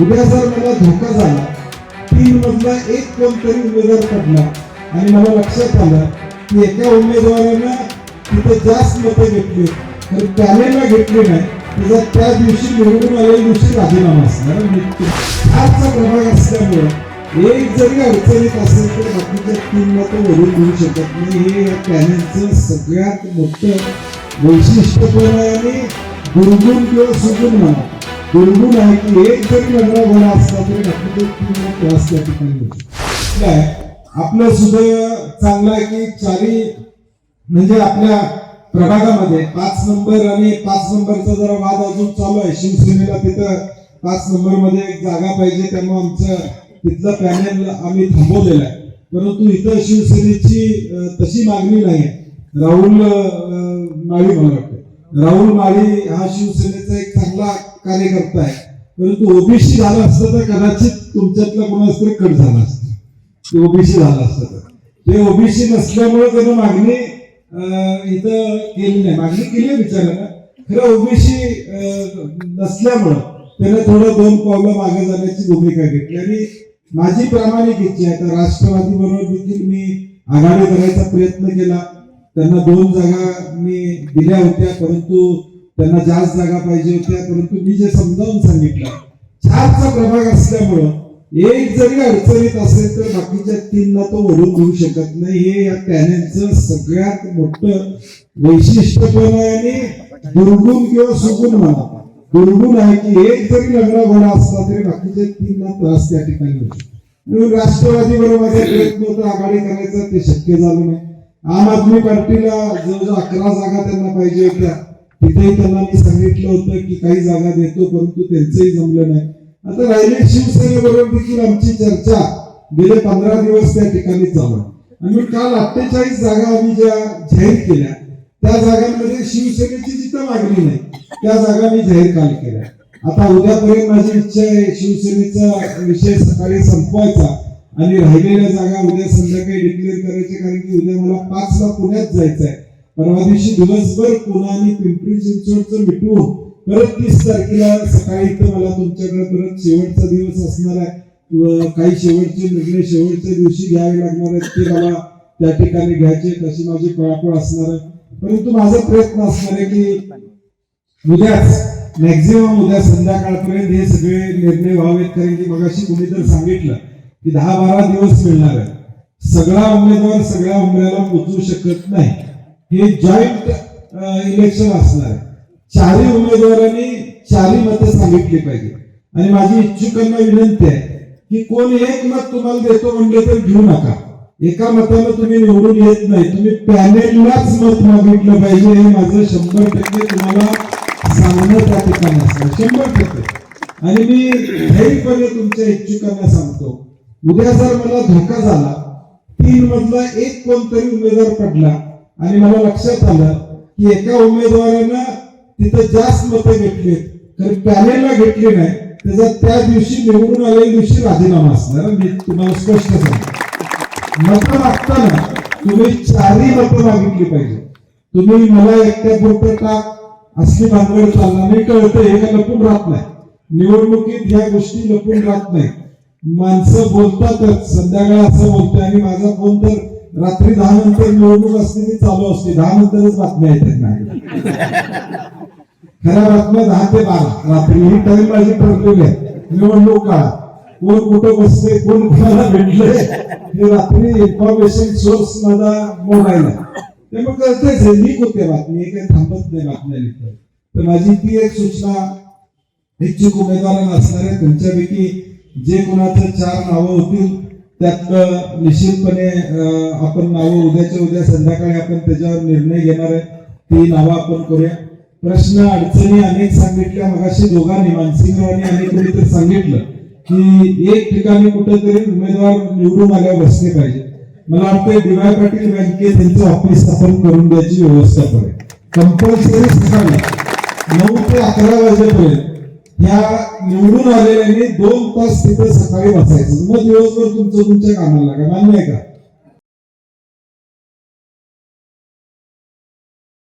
उद्या जर मला धोका झाला. तीन मधला एक कोणतरी उमेदवार पडला आणि मला लक्षात आलं की एका उमेदवारानं तिथे जास्त मतं घेतली तर त्याने ना घेतली नाही त्याचा त्या दिवशी निवडून आलेल्या दिवशी राजीनामा असणार. मृत्यू हाचा प्रभाग असल्यामुळं एक जरी अडचणीत असेल तर बाकीच्या तीन मतं वरून घेऊ शकत नाही. हे या पॅनलचं सगळ्यात मोठं वैशिष्ट्यपूर्ण आहे आणि दुर्गुण किंवा सुगुण म्हणा. दुर्गुण आहे की एक जरी लग्न असला तरी बाकीचे तीन त्रास त्या ठिकाणी काय आपलं सुदैव चांगलं आहे की चारी म्हणजे आपल्या प्रभागामध्ये पाच नंबर आणि पाच नंबरचा जरा वाद अजून चालू आहे. शिवसेनेला तिथं पाच नंबरमध्ये एक जागा पाहिजे त्यामुळे आमचं तिथलं पॅनेल आम्ही थांबवलेलं आहे. परंतु इथं शिवसेनेची तशी मागणी नाही. राहुल माळी मला वाटतं. राहुल माळी हा शिवसेनेचा एक चांगला कार्यकर्ता आहे. परंतु ओबीसी झाला असतं तर कदाचित तुमच्यातला कोणाच तरी कट झाला असतं. ते ओबीसी झालं असतं तर. ते ओबीसी नसल्यामुळे त्यानं मागणी इथं केली नाही. मागणी केली आहे खरं ओबीसी नसल्यामुळं त्यानं थोडं दोन पावलं मागे जाण्याची भूमिका घेतली. आणि माझी प्रामाणिक इच्छा आहे. तर राष्ट्रवादी बरोबर देखील मी आघाडी करायचा प्रयत्न केला. त्यांना दोन जागा मी दिल्या होत्या. परंतु त्यांना जास्त जागा पाहिजे होत्या परंतु मी जे समजावून सांगितलं चारचा प्रभाग असल्यामुळं एक जरी अडचणीत असेल तर बाकीच्या तीनला तो वरून घेऊ शकत नाही. हे या पॅनेलचं सगळ्यात मोठं वैशिष्ट्य पण आहे आणि दुर्गुण किंवा सुगुण म्हणा. दुर्गुण आहे की एक जरी लग्न घोडा असला तरी बाकीच्या तीनला त्रास त्या ठिकाणी होतो. राष्ट्रवादी बरोबर प्रयत्न होता आघाडी करायचा ते शक्य झालं नाही. आम आदमी पार्टीला जवळजवळ अकरा जागा त्यांना पाहिजे होत्या. तिथेही त्यांना मी सांगितलं होतं की काही जागा देतो परंतु त्यांचंही जमलं नाही. आता राहिले शिवसेनेबरोबर देखील आमची चर्चा गेले पंधरा दिवस त्या ठिकाणी चालू आहे आणि काल अठ्ठेचाळीस जागा आम्ही ज्या जाहीर केल्या त्या जागांमध्ये शिवसेनेची जिथं मागणी नाही त्या जागा मी जाहीर काल केल्या. आता उद्यापर्यंत माझी इच्छा आहे शिवसेनेचा विषय सकाळी संपवायचा आणि राहिलेल्या जागा उद्या संध्याकाळी डिक्लेअर करायचे कारण की उद्या मला पाचला पुण्यात जायचं आहे परवा दिवशी दिवसभर पुणे आणि पिंपरी चिंचवडचं मिटवून परत तीस तारखेला सकाळी तर मला तुमच्याकडे परत शेवटचा दिवस असणार आहे. काही शेवटचे निर्णय शेवटच्या दिवशी घ्यावे लागणार आहेत ते मला त्या ठिकाणी घ्यायचे तशी माझी पळापळ असणार आहे. परंतु माझा प्रयत्न असणार आहे की उद्याच मॅक्झिमम उद्या संध्याकाळपर्यंत हे सगळे निर्णय व्हावेत कारण की मगाशी कुणी तर सांगितलं की दहा बारा दिवस मिळणार आहे सगळा उमेदवार सगळ्या उमेदवाराला पोचू शकत नाही. हे जॉईंट इलेक्शन असणार आहे. चारही उमेदवारांनी चारही मतं सांगितली पाहिजे. आणि माझी इच्छुकांना विनंती आहे की कोण एक मत तुम्हाला देतो म्हणले तर घेऊ नका. एका मतानं तुम्ही निवडून येत नाही. तुम्ही पॅनेललाच मत मागितलं पाहिजे हे माझं शंभर टक्के तुम्हाला सांगणं त्या ठिकाणी असणार शंभर टक्के. आणि मी धैर्यपणे तुमच्या इच्छुकांना सांगतो उद्या जर मला धोका झाला तीन मधला एक कोणतरी उमेदवार पडला आणि मला लक्षात आलं की एका उमेदवारानं तिथे जास्त मतं घेतली तर पॅनेलला घेतली नाही. त्याचा त्या दिवशी निवडून आलेल्या दिवशी राजीनामा असणार. मी तुम्हाला स्पष्ट सांगतो. मतं मागताना तुम्ही चारही मतं मागितली पाहिजे तुम्ही मला एकट्या पुरतं टाक असली भानगड चालणार? नाही कळतं हे काय लपून राहत नाही. निवडणुकीत ह्या गोष्टी लपून राहत नाही माणसं बोलतातच. संध्याकाळ असं बोलतोय आणि माझा फोन तर रात्री दहा नंतर निवडणूक असते ती चालू असते. दहा नंतरच बातम्या येतात नाही खऱ्या बातम्या दहा ते बारा. रात्री ही टाइम माझी ठरलेली आहे. निवडणूक काळ कोण कुठं बसते कोण कुणाला भेटले हे रात्री इन्फॉर्मेशन सोर्स माझा मोबाईल आहे. मग कळतेच आहे. लीक होते बातमी काही थांबत नाही बातम्या लिहितो. तर माझी ती एक सूचना इच्छुक उमेदवारांना असणाऱ्या तुमच्यापैकी जे कोणाचं चार नावं होतील त्यात निश्चितपणे आपण नावं उद्याच्या उद्या संध्याकाळी आपण त्याच्यावर निर्णय घेणार आहे ती नावं आपण करूया. प्रश्न अडचणी अनेक सांगितल्या मगाशी दोघांनी मानसिंगरावांनी अनेक कोणीतरी सांगितलं की एक ठिकाणी कुठेतरी उमेदवार निवडून आल्यावर बसले पाहिजे. मला वाटतं डीवाय पाटील बँकेत त्यांचं ऑफिस स्थापन करून द्यायची व्यवस्था करेल. कंपल्सरी सकाळी नऊ ते अकरा वाजेपर्यंत ह्या निवडून आलेल्यांनी दोन तास तिथं सकाळी बसायचं. मग दिवसभर तुमचं तुमच्या कामाला लागा. मान्य आहे का?